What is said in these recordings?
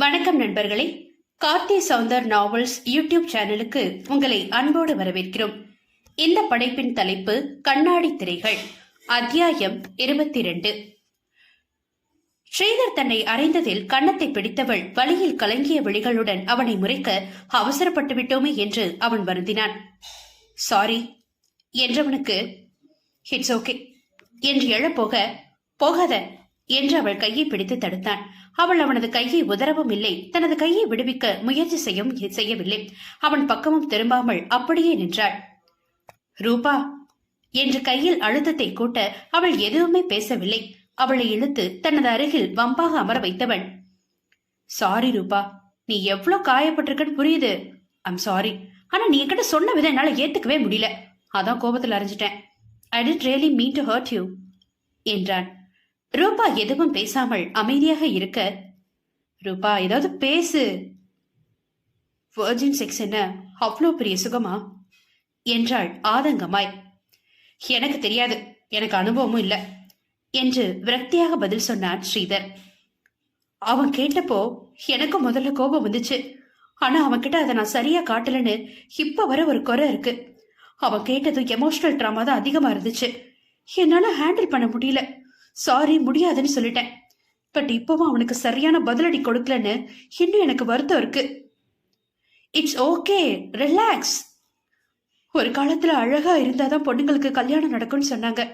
வணக்கம் நண்பர்களே. Karthi Soundar novels YouTube சேனலுக்கு உங்களை அன்போடு வரவேற்கிறோம். இந்த படைப்பின் தலைப்பு கண்ணாடி திரைகள் அத்தியாயம் இருபத்தி ரெண்டு ஸ்ரீதர் தன்னை அறைந்ததில் கன்னத்தை பிடித்தவள் வழியில் கலங்கிய விழிகளுடன் அவனை முறைக்க அவசரப்பட்டு விட்டோமே என்று அவன் வருந்தினான். சாரி என்றவனுக்கு இட்ஸ் ஓகே என்று எழப்போக போகாத என்று அவள் கையை பிடித்து தடுத்தான். அவள் அவனது கையை உதறவும் இல்லை. தனது கையை விடுவிக்க முயற்சி செய்யவும் செய்யவில்லை. அவன் பக்கமும் திரும்பாமல் அப்படியே நின்றாள். ரூபா என்று கையில் அழுத்தத்தை கூட்ட அவள் எதுவுமே பேசவில்லை. அவளை இழுத்து தனது அருகில் வம்பாக அமர வைத்தவன். சாரி ரூபா. நீ எவ்வளவு காயப்பட்டிருக்கன்னு புரியுது. ஐம் சாரி ஆனா நீ என்கிட்ட சொன்ன விதம் என்னால ஏத்துக்கவே முடியல. அதான் கோபத்தில் அறிஞ்சிட்டேன் I didn't really mean to hurt you என்றான். ரூபா எதுவும் பேசாமல் அமைதியாக இருக்க ரூபா ஏதாவது பேசு. வர்ஜின் செக்ஸ் என்ன? அவ்வளோ பெரிய சுகமா? என்றாள் ஆதங்கமாய். எனக்கு தெரியாது. எனக்கு அனுபவமும் இல்லை என்று விரக்தியாக பதில் சொன்னான் ஸ்ரீதர். அவன் கேட்டப்போ எனக்கு முதல்ல கோபம் வந்துச்சு. ஆனா அவன்கிட்ட அதை நான் சரியா காட்டலன்னு இப்ப வர ஒரு குறை இருக்கு. அவன் கேட்டதும் எமோஷனல் ட்ராமா தான் அதிகமா இருந்துச்சு. என்னால ஹேண்டில் பண்ண முடியல. சாரி முடியாதுன்னு சொல்லிட்டேன். பட் இப்பவும் அவனுக்கு சரியான பதிலடி கொடுக்கலன்னு இன்னும் எனக்கு வருத்தம் இருக்கு. இட்ஸ் ஓகே ரிலாக்ஸ் ஒரு காலத்துல அழகா இருந்தாதான் பொண்ணுங்களுக்கு கல்யாணம் நடக்கும்னு சொன்னாங்க.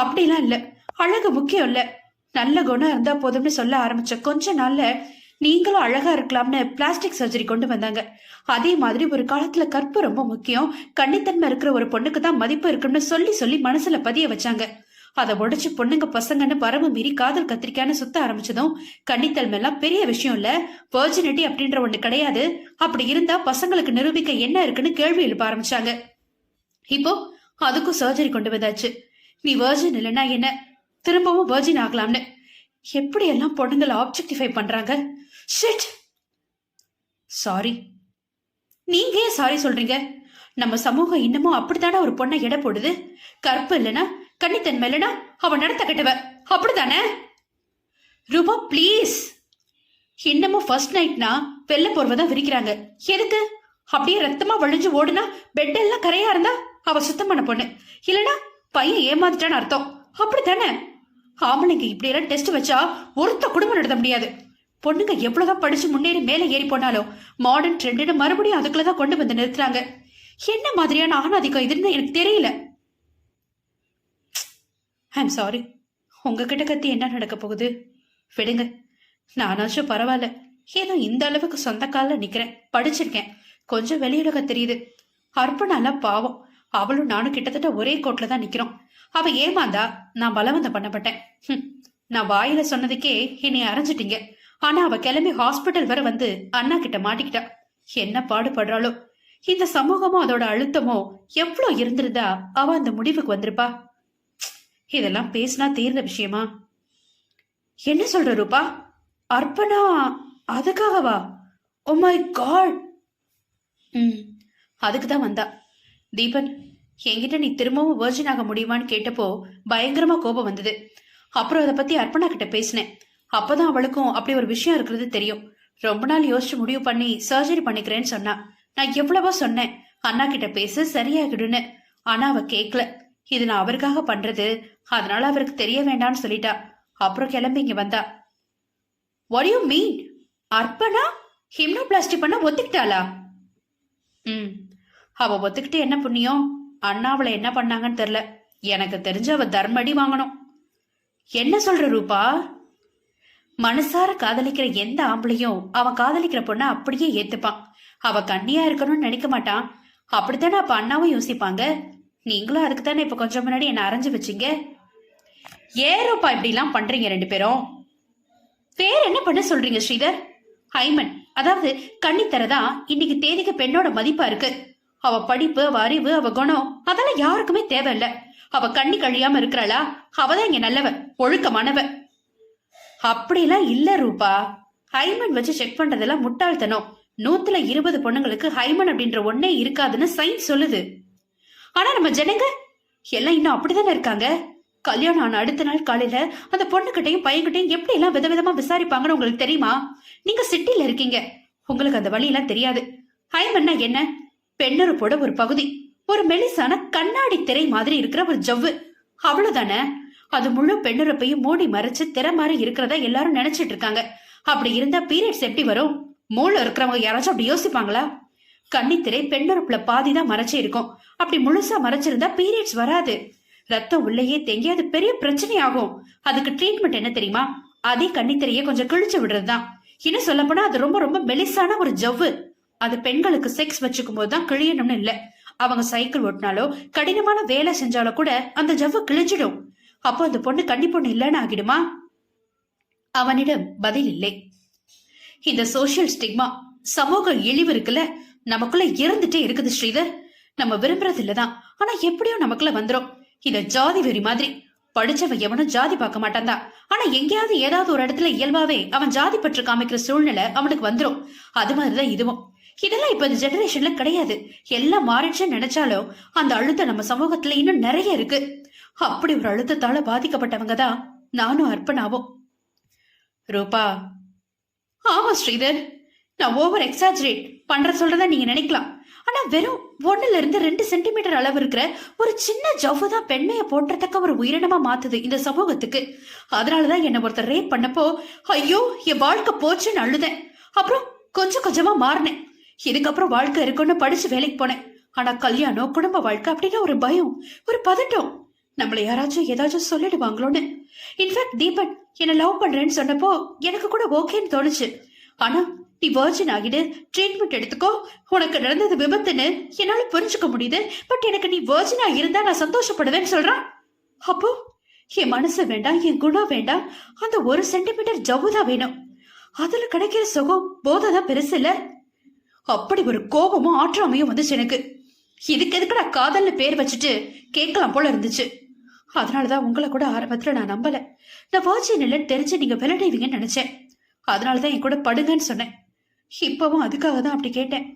அப்படிலாம் இல்ல. அழகு முக்கியம் இல்ல. நல்ல குணம் இருந்தா போதும்னு சொல்ல ஆரம்பிச்ச கொஞ்ச நாள்ல நீங்களும் அழகா இருக்கலாம்னு பிளாஸ்டிக் சர்ஜரி கொண்டு வந்தாங்க. அதே மாதிரி ஒரு காலத்துல கற்பு ரொம்ப முக்கியம். கண்ணித்தன்மை இருக்கிற ஒரு பொண்ணுக்கு தான் மதிப்பு இருக்குன்னு சொல்லி சொல்லி மனசுல பதிய வச்சாங்க. அதை உடைச்சு பொண்ணுங்க பசங்கன்னு பரம மீறி காதல் கத்திரிக்கான்னு சுத்த ஆரம்பிச்சதும் கன்னித்தன்மை எல்லாம் பெரிய விஷயம் இல்ல. பர்ஜினிட்டி அப்படின்ற ஒண்ணு கிடையாது. அப்படி இருந்தா பசங்களுக்கு நிரூபிக்க என்ன இருக்குன்னு கேள்வி எழுப்ப ஆரம்பிச்சாங்க. இப்போ அதுக்கும் சர்ஜரி கொண்டு வந்தாச்சு. நீ வர்ஜின் இல்லைன்னா என்ன? திரும்பவும் வர்ஜின் ஆகலாம்னு. எப்படி எல்லாம் பொண்ணுங்களை ஆப்ஜெக்டிஃபை பண்றாங்க? ஷிட் சாரி நீங்க ஏன் சாரி சொல்றீங்க? நம்ம சமூகம் இன்னமும் அப்படித்தானே ஒரு பொண்ணை எடை போடுது? கற்பு இல்லைன்னா கன்னித்தன்மை இல்லைன்னா அவன் நடத்த கெட்டவ. அப்படிதானே ரூபா ப்ளீஸ் இன்னமும் ஃபர்ஸ்ட் நைட்னா வெள்ளை போர்வை தான் விரிக்கிறாங்க. எதுக்கு? அப்படியே ரத்தமா வழிஞ்சு ஓடுனா பெட் எல்லாம் கரையா இருந்தா அவ சுத்தம் பண்ண. பொண்ணு இல்லனா பையன் ஏமாந்துட்டான்னு அர்த்தம். அப்படித்தானே? ஆம்பளைங்க இப்படி எல்லாம் டெஸ்ட் வச்சா ஒருத்த குடும்பம் நடத்த முடியாது. பொண்ணுங்க எவ்வளவுதான் படிச்சு முன்னேறி மேலே ஏறி போனாலும் மாடர்ன் ட்ரெண்டுன்னு மறுபடியும் அதுக்குள்ளதான் கொண்டு வந்து நிறுத்துறாங்க. என்ன மாதிரியான ஆணாதிக்கம் இதுன்னு எனக்கு தெரியல. ஐம் சாரி உங்ககிட்ட கத்தி என்ன நடக்க போகுது? விடுங்க. நானாச்சும் பரவாயில்ல. ஏதோ இந்த அளவுக்கு சொந்த காலில் நிக்கிறேன். படிச்சிருக்கேன். கொஞ்சம் வெளியுலக தெரியுது. அர்ப்பணால பாவம். அவளும் நானும் கிட்டத்தட்ட ஒரே கோட்ல தான் நிக்கிறோம். அவ ஏமாந்தா? நான் பலவந்தம் பண்ணப்பட்டேன். நான் வாயில சொன்னதுக்கே என்னை அரைஞ்சிட்டீங்க. ஆனா அவ கிளம்பி ஹாஸ்பிட்டல் வர வந்து அண்ணா கிட்ட மாட்டிக்கிட்டா. என்ன பாடுபடுறாளோ. இந்த சமூகமும் அதோட அழுத்தமோ எவ்வளோ இருந்திருந்தா அவ அந்த முடிவுக்கு வந்திருப்பா? இதெல்லாம் பேசினா தீர்ந்த விஷயமா? என்ன சொல்ற ரூபா? அர்ப்பணா அதுக்காகவா? ஓ மை காட் ம் அதுக்கு தான் வந்தா. தீபன் என்கிட்ட நீ திரும்பவும் வேர்ஜின் ஆக முடியுமான்னு கேட்டப்போ பயங்கரமா கோபம் வந்தது. அப்புறம் அதை பத்தி அர்ப்பணா கிட்ட பேசினேன். அப்பதான் அவளுக்கும் அப்படி ஒரு விஷயம் இருக்கிறது தெரியும். ரொம்ப நாள் யோசிச்சு முடிவு பண்ணி சர்ஜரி பண்ணிக்கிறேன்னு சொன்னா. நான் எவ்வளவோ சொன்னேன். அண்ணா கிட்ட பேச சரியாகிடுன்னு ஆனா அவ கேட்கல இது நான் அவருக்காக பண்றது. அதனால அவருக்கு தெரிய வேண்டாம்னு சொல்லிட்டா. அப்புறம் கிளம்பி இங்க வந்தா. வாட் யூ மீன் அர்ப்பணா ஹிம்னோபிளாஸ்டி பண்ண ஒத்துக்கிட்டாளா? ம். அவ ஒத்துக்கிட்டு என்ன புண்ணியம் அண்ணா அவளை என்ன பண்ணாங்கன்னு தெரியல. எனக்கு தெரிஞ்ச அவ தர்மடி வாங்கணும். என்ன சொல்ற ரூபா? மனசார காதலிக்கிற எந்த ஆம்பளையும் அவன் காதலிக்கிற பொண்ண அப்படியே ஏத்துப்பான். அவ கண்ணியா இருக்கணும்னு நினைக்க மாட்டான். அப்படித்தானே அப்ப அண்ணாவும் யோசிப்பாங்க? நீங்களும் அதுக்கு தானே இப்ப கொஞ்சம் முன்னாடி என்ன அரைஞ்சு வச்சீங்க? ஏன் இப்படிலாம் இப்படி எல்லாம் பண்றீங்க ரெண்டு பேரும்? வேற என்ன பண்ண சொல்றீங்க ஸ்ரீதர்? ஹைமன் அதாவது கண்ணித்தரதான் இன்னைக்கு தேதிக்கு பெண்ணோட மதிப்பா இருக்கு. அவ படிப்பு அவ அறிவு அவ குணம் அதெல்லாம் யாருக்குமே தேவையில்ல. அவ கண்ணி கழியாம இருக்கிறாளா? அவதான் இங்க நல்லவ ஒழுக்கமானவ. அப்படிலாம் இல்ல ரூபா. ஹைமன் வச்சு செக் பண்றதெல்லாம் முட்டாள்தனம். நூத்துல இருபது பொண்ணுங்களுக்கு ஹைமன் அப்படின்ற ஒன்னே இருக்காதுன்னு சயின்ஸ் சொல்லுது. ஆனா நம்ம ஜனங்க எல்லாம் இன்னும் அப்படிதானே இருக்காங்க? கல்யாணம் ஆன அடுத்த நாள் காலையில அந்த பொண்ணுகிட்டையும் பையன்கிட்டையும் எப்படி எல்லாம் விதவிதமா விசாரிப்பாங்கன்னு உங்களுக்கு தெரியுமா? நீங்க சிட்டில இருக்கீங்க. உங்களுக்கு அந்த வழி எல்லாம் தெரியாது. ஹைமன்னா என்ன? பெண்ணுறுப்போட ஒரு பகுதி. ஒரு மெலிசான கண்ணாடி திரை மாதிரி இருக்கிற ஒரு ஜவ்வு. அவ்வளவுதானே? அது முழு பெண்ணுறுப்பையும் மூடி மறைச்சு திற மாதிரி இருக்கிறதா எல்லாரும் நினைச்சிட்டு இருக்காங்க. அப்படி இருந்தா பீரியட்ஸ் எப்படி வரும்? மூளை இருக்கிறவங்க யாராச்சும் அப்படி யோசிப்பாங்களா? கன்னித்திரை பெண்ணுறுப்புல பாதி தான் மறைச்சு இருக்கும். அப்படி முழுசா மறைச்சிருந்தா பீரியட்ஸ் வராது. ரத்தம் உள்ளேயே தேங்கி அது பெரிய பிரச்சனை ஆகும் அதுக்கு ட்ரீட்மெண்ட் என்ன தெரியுமா? அதே கன்னித்திரையை கொஞ்சம் கிழிச்சு விடுறதுதான். இன்னும் சொல்ல போனா அது ரொம்ப ரொம்ப மெலிசான ஒரு ஜவ்வு. அது பெண்களுக்கு செக்ஸ் வச்சுக்கும் போது தான் கிழியணும்னு இல்ல. அவங்க சைக்கிள் ஓட்டினாலோ கடினமான வேலை செஞ்சாலோ கூட அந்த ஜவ்வு கிழிஞ்சிடும். அப்போ அந்த பொண்ணு கன்னி பொண்ணு இல்லைன்னு ஆகிடுமா? அவனிடம் பதில் இல்லை. இந்த சோஷியல் ஸ்டிக்மா சமூக இழிவு இருக்குல்ல நமக்குள்ள இருந்துட்டே இருக்குது ஸ்ரீதர். நம்ம விரும்புறது இல்லதான் ஆனா எப்படியோ நமக்குள்ள வந்துரும். இத ஜாதி வெறி மாதிரி. படிச்சவ எவனும் ஜாதி பார்க்க மாட்டான்தா ஆனா எங்கேயாவது ஏதாவது ஒரு இடத்துல இயல்பாவே அவன் ஜாதி பற்று காமிக்கிற சூழ்நிலை அவனுக்கு வந்துரும். அது மாதிரிதான் இதுவும். இதெல்லாம் இப்ப இந்த ஜெனரேஷன்ல கிடையாது. எல்லாம் மாறிடுச்சுன்னு நினைச்சாலும் அந்த அழுத்தம் நம்ம சமூகத்துல இன்னும் நிறைய இருக்கு. அப்படி ஒரு அழுத்தத்தால பாதிக்கப்பட்டவங்க தான் நானும் அர்ப்பணாவும் ரூபா. ஆமா ஸ்ரீதர். நான் ஓவர் எக்ஸாஜரேட் பண்ற சொல்றதா நீங்க நினைக்கலாம். ஆனா வெறும் ஒண்ணுல இருந்து ரெண்டு சென்டிமீட்டர் அளவு இருக்கிற ஒரு சின்ன ஜவ்வு தான் பெண்மையை போற்றத்தக்க ஒரு உயிரினமா மாத்துது இந்த சமூகத்துக்கு. அதனாலதான் என்ன ஒருத்தர் ரேப் பண்ணப்போ ஐயோ என் வாழ்க்கை போச்சுன்னு அழுதேன். அப்புறம் கொஞ்சம் கொஞ்சமா மாறினேன். இதுக்கப்புறம் வாழ்க்கை இருக்குன்னு படிச்சு வேலைக்கு போனேன். ஆனா கல்யாணம் குடும்ப வாழ்க்கை அப்படின்னு ஒரு பயம் ஒரு பதட்டம். நம்மள யாராச்சும் ஏதாச்சும் சொல்லிடுவாங்களோன்னு. இன்ஃபேக்ட் தீபன் என்ன லவ் பண்றேன்னு சொன்னப்போ எனக்கு கூட ஓகேன்னு தோணுச்சு. ஆனா நீ வர்ஜின் ஆகிடு. ட்ரீட்மெண்ட் எடுத்துக்கோ. உனக்கு நடந்தது விபத்துன்னு என்னால புரிஞ்சுக்க முடியுது. பட் எனக்கு நீ வர்ஜினா இருந்தா நான் சந்தோஷப்படுவேன்னு சொல்றான். அப்போ என் மனசு வேண்டாம் என் குணம் வேண்டாம். அந்த ஒரு சென்டிமீட்டர் ஜவுதா வேணும். அதுல கிடைக்கிற சுகம் போதை தான் பெருசு இல்ல. அப்படி ஒரு கோபமும் ஆற்றாமையும் வந்துச்சு எனக்கு. இதுக்கு எதுக்கு நான் காதல்னு பேர் வச்சுட்டு கேட்கலாம் போல இருந்துச்சு. அதனாலதான் உங்களை கூட ஆரம்பத்துல நான் நம்பல. நான் வர்ஜின் இல்லைன்னு தெரிஞ்சு நீங்க விளையாடுவீங்கன்னு நினைச்சேன். அதனாலதான் என் கூட படுங்கன்னு சொன்னேன். இப்பவும் அதுக்காக தான் அப்படி கேட்டேன்.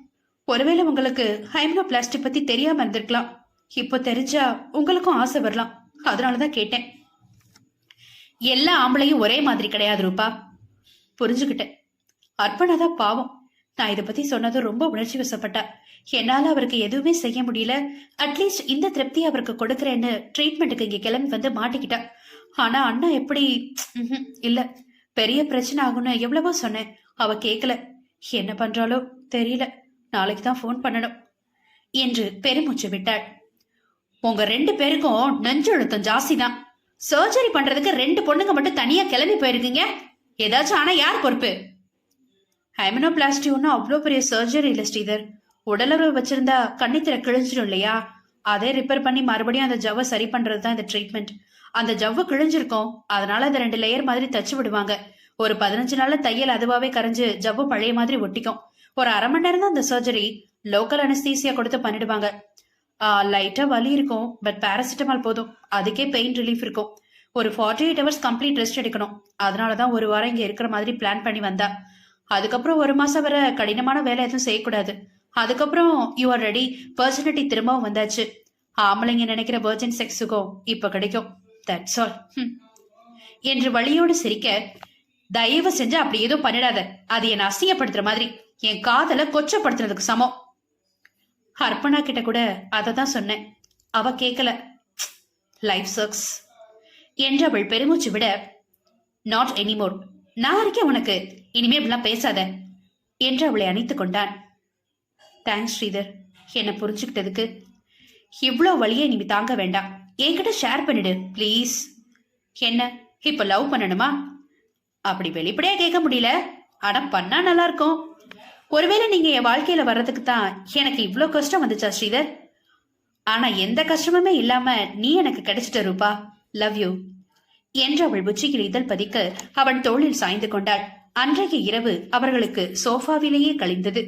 ஒருவேளை உங்களுக்கு ஹைம்னோ பிளாஸ்டிக் பத்தி தெரியாம இருந்திருக்கலாம். இப்போ தெரிஞ்சா உங்களுக்கும் ஆசை வரலாம். அதனாலதான் கேட்டேன். எல்லா ஆம்பளையும் ஒரே மாதிரி கிடையாது ரூபா. புரிஞ்சுக்கிட்டேன். அர்ப்பணா தான் பாவம். நான் இதை பத்தி சொன்னது ரொம்ப உணர்ச்சி வசப்பட்டா. என்னால அவருக்கு எதுவுமே செய்ய முடியல. அட்லீஸ்ட் இந்த திருப்தி அவருக்கு கொடுக்கறேன்னு ட்ரீட்மெண்ட்டுக்கு இங்க கிளம்பி வந்து மாட்டிக்கிட்டா. ஆனா அண்ணா எப்படி இல்ல. பெரிய பிரச்சனை ஆகும்னு எவ்வளவோ சொன்னேன். அவ கேட்கல என்ன பண்றாளோ தெரியல. நாளைக்கு தான் ஃபோன் பண்ணணும் என்று பெருமூச்சு விட்டாள். உங்க ரெண்டு பேருக்கும் நெஞ்செழுத்தம் ஜாஸ்தி தான் சர்ஜரி பண்றதுக்கு ரெண்டு பொண்ணுங்க மட்டும் தனியா கிளம்பி போயிருக்கீங்க. ஏதாச்சும் ஆனா யார் பொறுப்பு? ஹைமனோபிளாஸ்டி ஒன்று அவ்வளோ பெரிய சர்ஜரி இல்லை ஸ்ரீதர். உடலுறவு வச்சிருந்தா கண்ணித்திர கிழிஞ்சிடும் இல்லையா? அதே ரிப்பேர் பண்ணி மறுபடியும் அந்த ஜவ்வை சரி பண்றது தான் இந்த ட்ரீட்மெண்ட் அந்த ஜவ்வு கிழிஞ்சிருக்கும். அதனால அந்த ரெண்டு லேயர் மாதிரி தச்சு விடுவாங்க. ஒரு பதினஞ்சு நாள்ல தையல் அதுவாவே கரைஞ்சு ஜவ்வு பழைய மாதிரி ஒட்டிக்கும். ஒரு அரை மணி நேரம் தான் அந்த சர்ஜரி லோக்கல் அனஸ்தீசியா கொடுத்து பண்ணிடுவாங்க. லைட்டா வலி இருக்கும் பட் பேராசிட்டமால் போதும். அதுக்கே பெயின் ரிலீஃப் இருக்கும். ஒரு forty eight hours complete rest எடுக்கணும். அதனால தான் ஒரு வாரம் இங்க இருக்கிற மாதிரி பிளான் பண்ணி வந்தா. அதுக்கப்புறம் ஒரு மாசம் வர கடினமான வேலை எதுவும் செய்யக்கூடாது. அதுக்கப்புறம் யூ ஆர் ரெடி பர்சனிட்டி திரும்பவும் வந்தாச்சு. ஆம்பளைங்க நினைக்கிற வர்ஜின் செக்ஸுக்கும் இப்ப கிடைக்கும். தட்ஸ் ஆல் என்று வழியோடு சிரிக்க தயவு செஞ்சு அப்படி எதுவும் பண்ணிடாத. அது என்னை அசிங்கப்படுத்துற மாதிரி. என் காதல கொச்சப்படுத்துறதுக்கு சமம். அர்ப்பணா கிட்ட கூட அதை தான் சொன்னேன். அவ கேட்கல லைஃப் சக்ஸ் என்று அவள் பெருமூச்சு விட நாட் எனிமோர் நான் இருக்கேன் உனக்கு. இனிமே இப்படிலாம் பேசாத. என்று அவளை அணைத்து கொண்டான். தேங்க்ஸ் ஸ்ரீதர். என்னை புரிஞ்சுக்கிட்டதுக்கு. இவ்வளோ வழியை நீ தாங்க வேண்டாம். என்கிட்ட ஷேர் பண்ணிடு ப்ளீஸ் என்ன? இப்போ லவ் பண்ணணுமா? அப்படி வெளிப்படையா கேட்க முடியல. ஆனா பண்ணா நல்லா இருக்கும் ஒருவேளை நீங்க என் வாழ்க்கையில வர்றதுக்கு தான் எனக்கு இவ்வளோ கஷ்டம் வந்துச்சா ஸ்ரீதர்? ஆனா எந்த கஷ்டமுமே இல்லாம நீ எனக்கு கிடைச்சிட்ட ரூபா. லவ் யூ என்று அவள் உச்சியில் இதழ் பதிக்க அவன் தோளில் சாய்ந்து கொண்டாள். அன்றைய இரவு அவர்களுக்கு சோஃபாவிலேயே கழிந்தது.